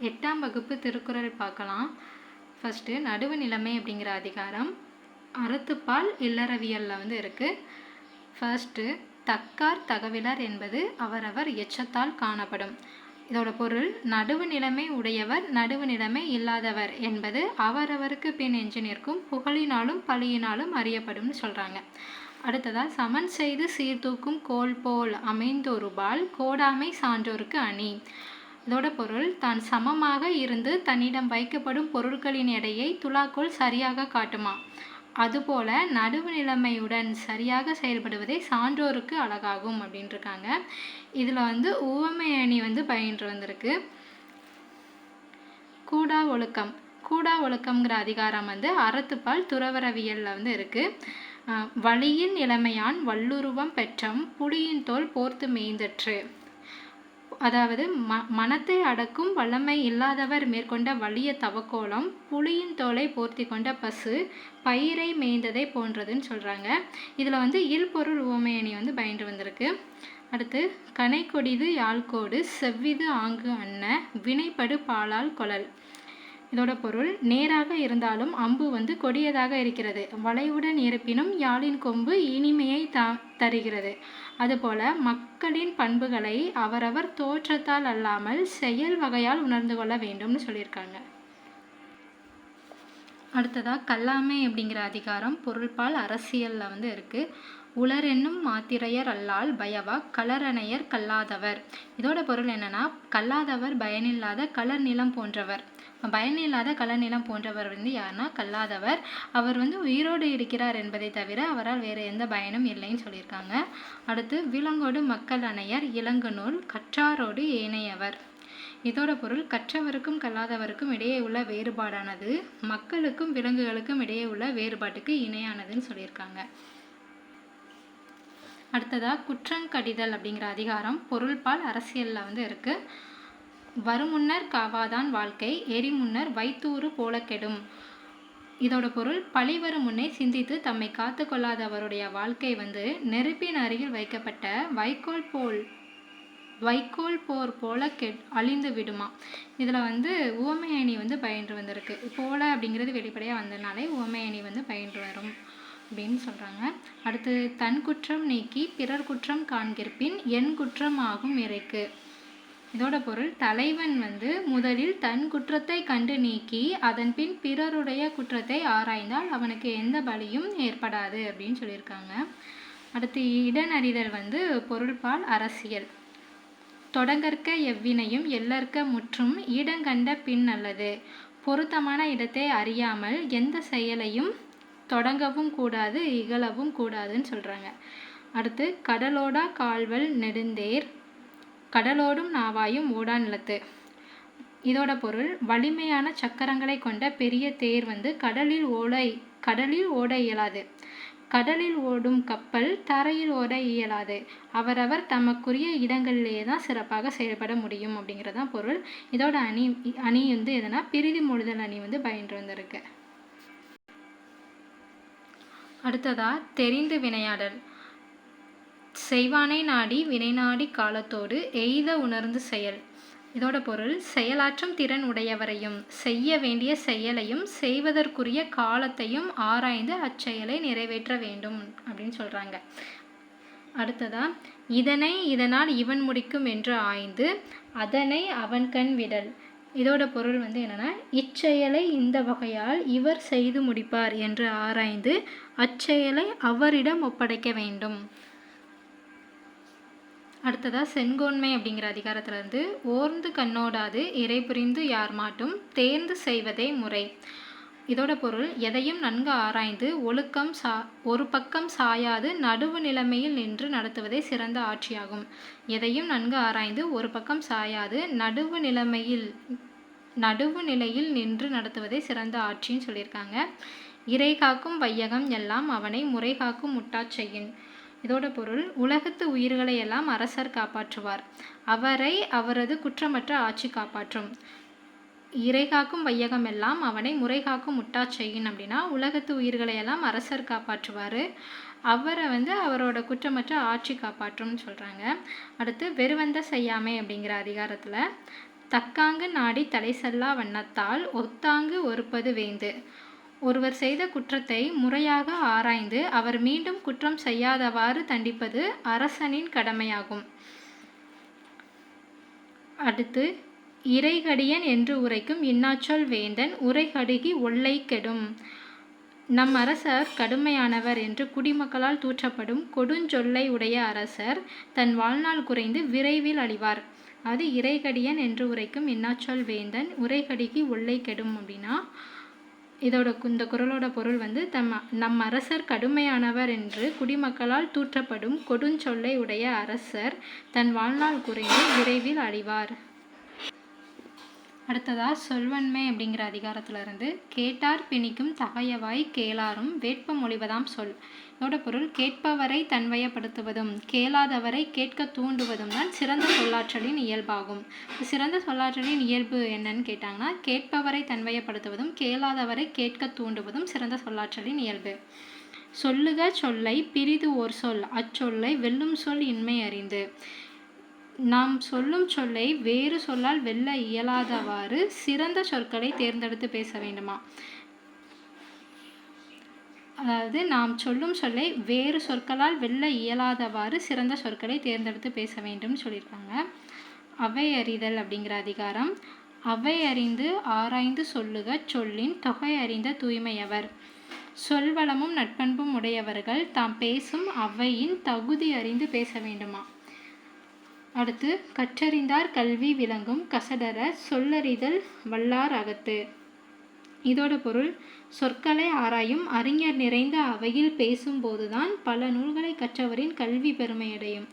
எட்டாம் வகுப்பு திருக்குறள் பார்க்கலாம். ஃபஸ்ட்டு நடுவு நிலைமை அப்படிங்கிற அதிகாரம். அறத்துப்பால் இல்லறவியலில் வந்து இருக்குது ஃபர்ஸ்ட்டு தக்கார் தகவலர் என்பது அவரவர் எச்சத்தால் காணப்படும். இதோட பொருள் நடுவு நிலைமை உடையவர் நடுவு நிலைமை இல்லாதவர் என்பது அவரவருக்கு பின் எஞ்சி நிற்கும் புகழினாலும் பழியினாலும் அறியப்படும்னு சொல்கிறாங்க அடுத்ததாக சமன் செய்து சீர்தூக்கும் கோல் போல் அமைந்தொருபால் கோடாமை சான்றோருக்கு அணி. இதோட பொருள் தான் சமமாக இருந்து தன்னிடம் வைக்கப்படும் பொருட்களின் எடையை துலாக்கோள் சரியாக காட்டுமா? அதுபோல நடுவு நிலைமையுடன் சரியாக செயல்படுவதே சான்றோருக்கு அழகாகும் அப்படின்ட்டுருக்காங்க இதில் வந்து உவமை அணி வந்து பயின்று வந்திருக்கு. கூடா ஒழுக்கம். கூடா ஒழுக்கம்ங்கிற அதிகாரம் வந்து அறத்துப்பால் துறவரவியலில் வந்து இருக்குது வழியின் நிலைமையான் வல்லுருவம் பெற்றம் புலியின் தோல் போர்த்து மேய்ந்தற்று. அதாவது ம மனத்தை அடக்கும் வல்லமை இல்லாதவர் மேற்கொண்ட வலிய தவக்கோலம் புலியின் தோலை போர்த்தி கொண்ட பசு பயிரை மேய்ந்ததை போன்றதுன்னு சொல்கிறாங்க இதில் வந்து இல்பொருள் உவமையணி வந்து பயின்று வந்திருக்கு. அடுத்து கனைக்கொடிது யாழ்கோடு செவ்விது ஆங்கு அன்ன வினைப்படு பாலால் கொழல். இதோட பொருள் நேராக இருந்தாலும் அம்பு வந்து கொடியதாக இருக்கிறது. வளைவுடன் இருப்பினும் யாழின் கொம்பு இனிமையை த தருகிறது. அதுபோல மக்களின் பண்புகளை அவரவர் தோற்றத்தால் அல்லாமல் செயல் வகையால் உணர்ந்து கொள்ள வேண்டும்னு சொல்லியிருக்காங்க. அடுத்ததாக கல்லாமை அப்படிங்கிற அதிகாரம் பொருள்பால் அரசியலில் வந்து இருக்குது உலர் என்னும் மாத்திரையர் அல்லால் பயவா கலரணையர் கல்லாதவர். இதோட பொருள் என்னன்னா கல்லாதவர் பயனில்லாத கலர் நிலம் போன்றவர். பயனில்லாத கலநிலம் போன்றவர் வந்து யாருன்னா கல்லாதவர். அவர் வந்து உயிரோடு இருக்கிறார் என்பதை தவிர அவரால் வேறு எந்த பயனும் இல்லைன்னு சொல்லியிருக்காங்க. அடுத்து விலங்கோடு மக்கள் அணையர் இலங்கு நூல் கற்றாரோடு ஏனையவர். இதோட பொருள் கற்றவருக்கும் கல்லாதவருக்கும் இடையே உள்ள வேறுபாடானது மக்களுக்கும் விலங்குகளுக்கும் இடையே உள்ள வேறுபாட்டுக்கு இணையானதுன்னு சொல்லியிருக்காங்க. அடுத்ததாக குற்றங்கடிதல் அப்படிங்கிற அதிகாரம் பொருள்பால் அரசியலில் வந்து இருக்குது வருமுன்னர் காவாதான் வாழ்க்கை எரிமுன்னர் வைத்தூறு போல கெடும். இதோட பொருள் பழி வரும் முன்னே சிந்தித்து தம்மை காத்து கொள்ளாதவருடைய வாழ்க்கை வந்து நெருப்பின் அருகில் வைக்கப்பட்ட வைக்கோல் போல் வைக்கோல் போர் போல கெ அழிந்து விடுமா. இதில் வந்து உவமை வந்து பயின்று வந்திருக்கு. போல அப்படிங்கிறது வெளிப்படையாக வந்ததுனாலே உவமை வந்து பயின்று வரும் அப்படின்னு சொல்கிறாங்க அடுத்து தன் குற்றம் நீக்கி பிறர் குற்றம் காண்கிற்பின் என் குற்றம் ஆகும் இறைக்கு. இதோட பொருள் தலைவன் வந்து முதலில் தன் குற்றத்தை கண்டு நீக்கி அதன் பின் பிறருடைய குற்றத்தை ஆராய்ந்தால் அவனுக்கு எந்த பலியும் ஏற்படாது அப்படின்னு சொல்லியிருக்காங்க. அடுத்து இடனறிதல் வந்து பொருள்பால் அரசியல். தொடங்கற்க எவ்வினையும் எல்லற்க முற்றும் இடங்கண்ட பின் அல்லது பொருத்தமான இடத்தை அறியாமல் எந்த செயலையும் தொடங்கவும் கூடாது இகழவும் கூடாதுன்னு சொல்கிறாங்க அடுத்து கடலோடா கால்வல் நெடுந்தேர் கடலோடும் நாவாயும் ஓடா நிலத்து. இதோட பொருள் வலிமையான சக்கரங்களை கொண்ட பெரிய தேர் வந்து கடலில் ஓடை கடலில் ஓட இயலாது. கடலில் ஓடும் கப்பல் தரையில் ஓட இயலாது. அவரவர் தமக்குரிய இடங்களிலேயே தான் சிறப்பாக செயல்பட முடியும் அப்படிங்கிறதான் பொருள். இதோட அணி அணி வந்து எதுனா பிரிதி மொழிதல் அணி வந்து பயின்று வந்திருக்கு. அடுத்ததா தெரிந்து வினையாடல். செய்வானை நாடி வினைநாடி காலத்தோடு எய்த உணர்ந்து செயல். இதோட பொருள் செயலாற்றும் திறன் உடையவரையும் செய்ய வேண்டிய செயலையும் செய்வதற்குரிய காலத்தையும் ஆராய்ந்து அச்செயலை நிறைவேற்ற வேண்டும் அப்படின்னு சொல்கிறாங்க அடுத்ததா இதனை இதனால் இவன் முடிக்கும் என்று ஆய்ந்து அதனை அவன் கண் விடல். இதோட பொருள் வந்து என்னென்னா இச்செயலை இந்த வகையால் இவர் செய்து முடிப்பார் என்று ஆராய்ந்து அச்செயலை அவரிடம் ஒப்படைக்க வேண்டும். அடுத்ததாக செங்கோன்மை அப்படிங்கிற அதிகாரத்திலிருந்து ஓர்ந்து கண்ணோடாது இறை புரிந்து யார் மாட்டும் தேர்ந்து செய்வதே முறை. இதோட பொருள் எதையும் நன்கு ஆராய்ந்து ஒழுக்கம் சா ஒரு பக்கம் சாயாது நடுவு நிலைமையில் நின்று நடத்துவதே சிறந்த ஆட்சியாகும். எதையும் நன்கு ஆராய்ந்து ஒரு பக்கம் சாயாது நடுவு நிலைமையில் நடுவு நிலையில் நின்று நடத்துவதே சிறந்த ஆட்சின்னு சொல்லியிருக்காங்க. இறை காக்கும் வையகம் எல்லாம் அவனை முறை காக்கும் முட்டாச் செய்யின். இதோட பொருள் உலகத்து உயிர்களை எல்லாம் அரசர் காப்பாற்றுவார். அவரை அவரது குற்றமற்ற ஆட்சி காப்பாற்றும். இறைகாக்கும் வையகம் எல்லாம் அவனை முறைகாக்கும் முட்டா செய்யும் அப்படின்னா உலகத்து உயிர்களை எல்லாம் அரசர் காப்பாற்றுவார். அவரை வந்து அவரோட குற்றமற்ற ஆட்சி காப்பாற்றும்னு சொல்கிறாங்க அடுத்து வெறுவந்த செய்யாமை அப்படிங்கிற அதிகாரத்தில் தக்காங்கு நாடி தலை செல்லா வண்ணத்தால் ஒத்தாங்கு ஒருப்பது வேந்து. ஒருவர் செய்த குற்றத்தை முறையாக ஆராய்ந்து அவர் மீண்டும் குற்றம் செய்யாதவாறு தண்டிப்பது அரசனின் கடமையாகும். அடுத்து இறைகடியன் என்று உரைக்கும் இன்னாச்சொல் வேந்தன் உரைகடுகி ஒல்லை கெடும். நம் அரசர் கடுமையானவர் என்று குடிமக்களால் தூற்றப்படும் கொடுஞ்சொல்லை உடைய அரசர் தன் வாழ்நாள் குறைந்து விரைவில் அழிவார். அது இறைகடியன் என்று உரைக்கும் இன்னாச்சொல் வேந்தன் உரைகடிகி ஒல்லை கெடும் அப்படின்னா இதோட கு- இந்த குரலோட பொருள் வந்து தம் நம் அரசர் கடுமையானவர் என்று குடிமக்களால் தூற்றப்படும் கொடுஞ்சொல்லை உடைய அரசர் தன் வாழ்நாள் குறைந்து விரைவில் அழிவார். அடுத்ததா சொல்வன்மை அப்படிங்கிற அதிகாரத்திலிருந்து கேட்டார் பிணிக்கும் தகையவாய் கேளாரும் வேட்ப மொழிவதாம் சொல். இதோட பொருள் கேட்பவரை தன்வயப்படுத்துவதும் கேளாதவரை கேட்க தூண்டுவதும் தான் சிறந்த சொல்லாற்றலின் இயல்பாகும். சிறந்த சொல்லாற்றலின் இயல்பு என்னன்னு கேட்டாங்கன்னா கேட்பவரை தன்வயப்படுத்துவதும் கேளாதவரை கேட்க தூண்டுவதும் சிறந்த சொல்லாற்றலின் இயல்பு. சொல்லுக சொல்லை பிரிது ஓர் சொல் அச்சொல்லை வெல்லும் சொல் இன்மை அறிந்து. நாம் சொல்லும் சொல்லை வேறு சொல்லால் வெல்ல இயலாதவாறு சிறந்த சொற்களை தேர்ந்தெடுத்து பேச வேண்டுமா? அதாவது நாம் சொல்லும் சொல்லை வேறு சொற்களால் வெல்ல இயலாதவாறு சிறந்த சொற்களை தேர்ந்தெடுத்து பேச வேண்டும் சொல்லியிருக்காங்க. அவை அறிதல் அப்படிங்கிற அதிகாரம். அவை அறிந்து ஆராய்ந்து சொல்லுக சொல்லின் தொகை அறிந்த தூய்மையவர். சொல்வளமும் நட்பண்பும் உடையவர்கள் தாம் பேசும் அவையின் தகுதி அறிந்து பேச வேண்டுமா? அடுத்து கற்றறிந்தார் கல்வி விளங்கும் கசடர சொல்லறிதல் வல்லார் அகத்து. இதோட பொருள் சொற்களை ஆராயும் அறிஞர் நிறைந்த அவையில் பேசும்போதுதான் பல நூல்களை கற்றவரின் கல்வி பெருமையடையும்.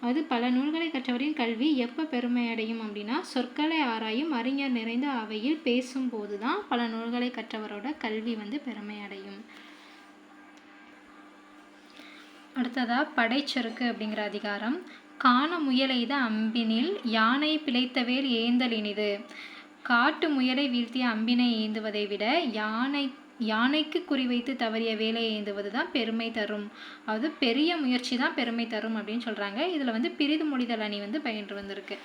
அது பல நூல்களை கற்றவரின் கல்வி எப்போ பெருமையடையும் அப்படின்னா சொற்களை ஆராயும் அறிஞர் நிறைந்த அவையில் பேசும்போது தான் பல நூல்களை கற்றவரோட கல்வி வந்து பெருமையடையும். அடுத்ததா படைச்சொருக்கு அப்படிங்கிற அதிகாரம். காண முயலெய்த அம்பினில் யானை பிழைத்தவேல் ஏந்தல் இனிது. காட்டு முயலை வீழ்த்திய அம்பினை ஏந்துவதை விட யானை யானைக்கு குறிவைத்து தவறிய வேலையை ஏந்துவது தான் பெருமை தரும். அது பெரிய முயற்சி தான் பெருமை தரும் அப்படின்னு சொல்கிறாங்க இதில் வந்து பிரிது முடிதல் அணி வந்து பயின்று வந்திருக்கு.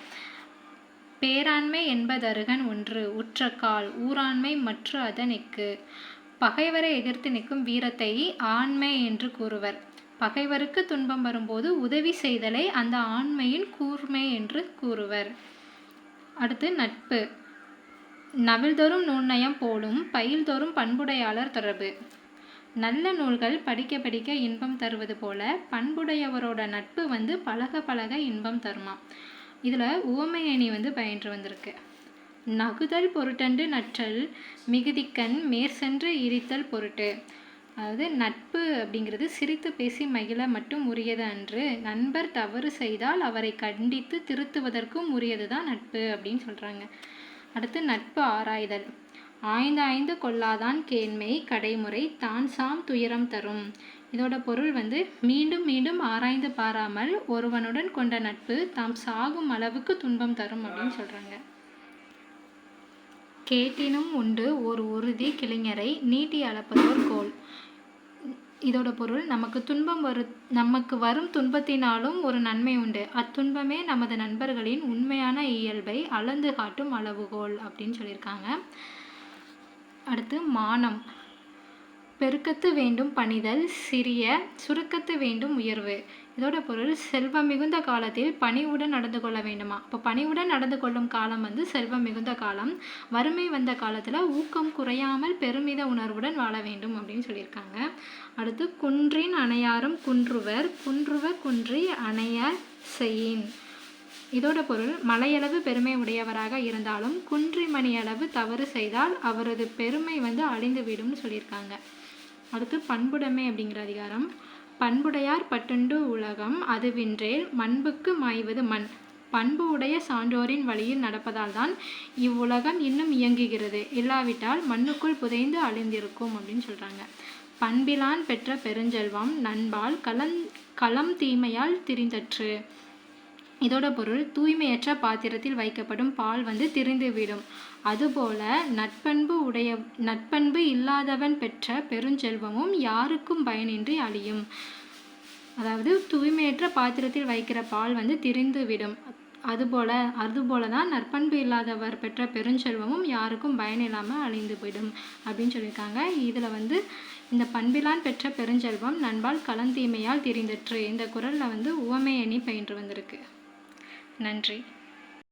பேராண்மை என்பதருகன் ஒன்று உற்ற கால் ஊராண்மை மற்ற அதனுக்கு. பகைவரை எதிர்த்து நிற்கும் வீரத்தை ஆண்மை என்று கூறுவர். பகைவருக்கு துன்பம் வரும்போது உதவி செய்தலை அந்த ஆண்மையின் கூர்மை என்று கூறுவர். அடுத்து நட்பு. நவில்தோறும் நூல்நயம் போலும் பயில்தோறும் பண்புடையாளர் தொடர்பு. நல்ல நூல்கள் படிக்க படிக்க இன்பம் தருவது போல பண்புடையவரோட நட்பு வந்து பழக பழக இன்பம் தருமா? இதில் உவமையணி வந்து பயின்று வந்திருக்கு. நகுதல் பொருட்டன்று நற்றல் மிகுதிக்கண் மேற்சென்று இரித்தல் பொருட்டு. அதாவது நட்பு அப்படிங்கிறது சிரித்து பேசி மகிழ மட்டும் உரியது அன்று நண்பர் தவறு செய்தால் அவரை கண்டித்து திருத்துவதற்கும் உரியது தான் நட்பு அப்படின்னு சொல்கிறாங்க அடுத்து நட்பு ஆராய்தல். ஆய்ந்து ஆய்ந்து கொள்ளாதான் கேண்மை கடைமுறை தான் சாம் துயரம் தரும். இதோட பொருள் வந்து மீண்டும் மீண்டும் ஆராய்ந்து பாராமல் ஒருவனுடன் கொண்ட நட்பு தாம் சாகும் அளவுக்கு துன்பம் தரும் அப்படின்னு சொல்கிறாங்க கேட்டினும் உண்டு ஒரு உறுதி கிளைஞரை நீட்டி அளப்பதோர் கோல். இதோட பொருள் நமக்கு துன்பம் வரு நமக்கு வரும் துன்பத்தினாலும் ஒரு நன்மை உண்டு. அத்துன்பமே நமது நண்பர்களின் உண்மையான இயல்பை அளந்து காட்டும் அளவுகோல் அப்படின்னு சொல்லியிருக்காங்க. அடுத்து மானம். பெருக்கத்து வேண்டும் பணிதல் சிறிய சுருக்கத்து வேண்டும் உயர்வு. இதோட பொருள் செல்வம் மிகுந்த காலத்தில் பணிவுடன் நடந்து கொள்ள வேண்டுமா? அப்போ பணிவுடன் நடந்து கொள்ளும் காலம் வந்து செல்வம் மிகுந்த காலம். வறுமை வந்த காலத்தில் ஊக்கம் குறையாமல் பெருமித உணர்வுடன் வாழ வேண்டும் அப்படின்னு சொல்லியிருக்காங்க. அடுத்து குன்றின் அணையாரும் குன்றுவர் குன்றுவ குன்றி அணைய செய்யின். இதோட பொருள் மலையளவு பெருமை உடையவராக இருந்தாலும் குன்றி தவறு செய்தால் அவரது பெருமை வந்து அழிந்து விடும்னு சொல்லியிருக்காங்க. அடுத்து பண்புடைமை அப்படிங்கிற அதிகாரம். பண்புடையார் பட்டுண்டு உலகம் அதுவின்றேல் மண்புக்கு மாய்வது மண். பண்பு உடைய சான்றோரின் வழியில் நடப்பதால் தான் இவ்வுலகம் இன்னும் இயங்குகிறது. இல்லாவிட்டால் மண்ணுக்குள் புதைந்து அழிந்திருக்கும் அப்படின்னு சொல்கிறாங்க பண்பிலான் பெற்ற பெருஞ்செல்வம் நண்பால் கலந் களம் தீமையால் திரிந்தற்று. இதோட பொருள் தூய்மையற்ற பாத்திரத்தில் வைக்கப்படும் பால் வந்து திரிந்துவிடும். அதுபோல நட்பண்பு உடைய நட்பண்பு இல்லாதவன் பெற்ற பெருஞ்செல்வமும் யாருக்கும் பயனின்றி அழியும். அதாவது தூய்மையற்ற பாத்திரத்தில் வைக்கிற பால் வந்து திரிந்துவிடும். அதுபோல் அதுபோல தான் நற்பண்பு இல்லாதவர் பெற்ற பெருஞ்செல்வமும் யாருக்கும் பயன் இல்லாமல் அழிந்து போயிடும் அப்படின்னு சொல்லியிருக்காங்க. இதில் வந்து இந்த பண்பிலான் பெற்ற பெருஞ்செல்வம் நண்பால் கலந்தீமையால் திரிந்தற்று. இந்த குரலில் வந்து உவமை எண்ணி பயின்று வந்திருக்கு. நன்றி.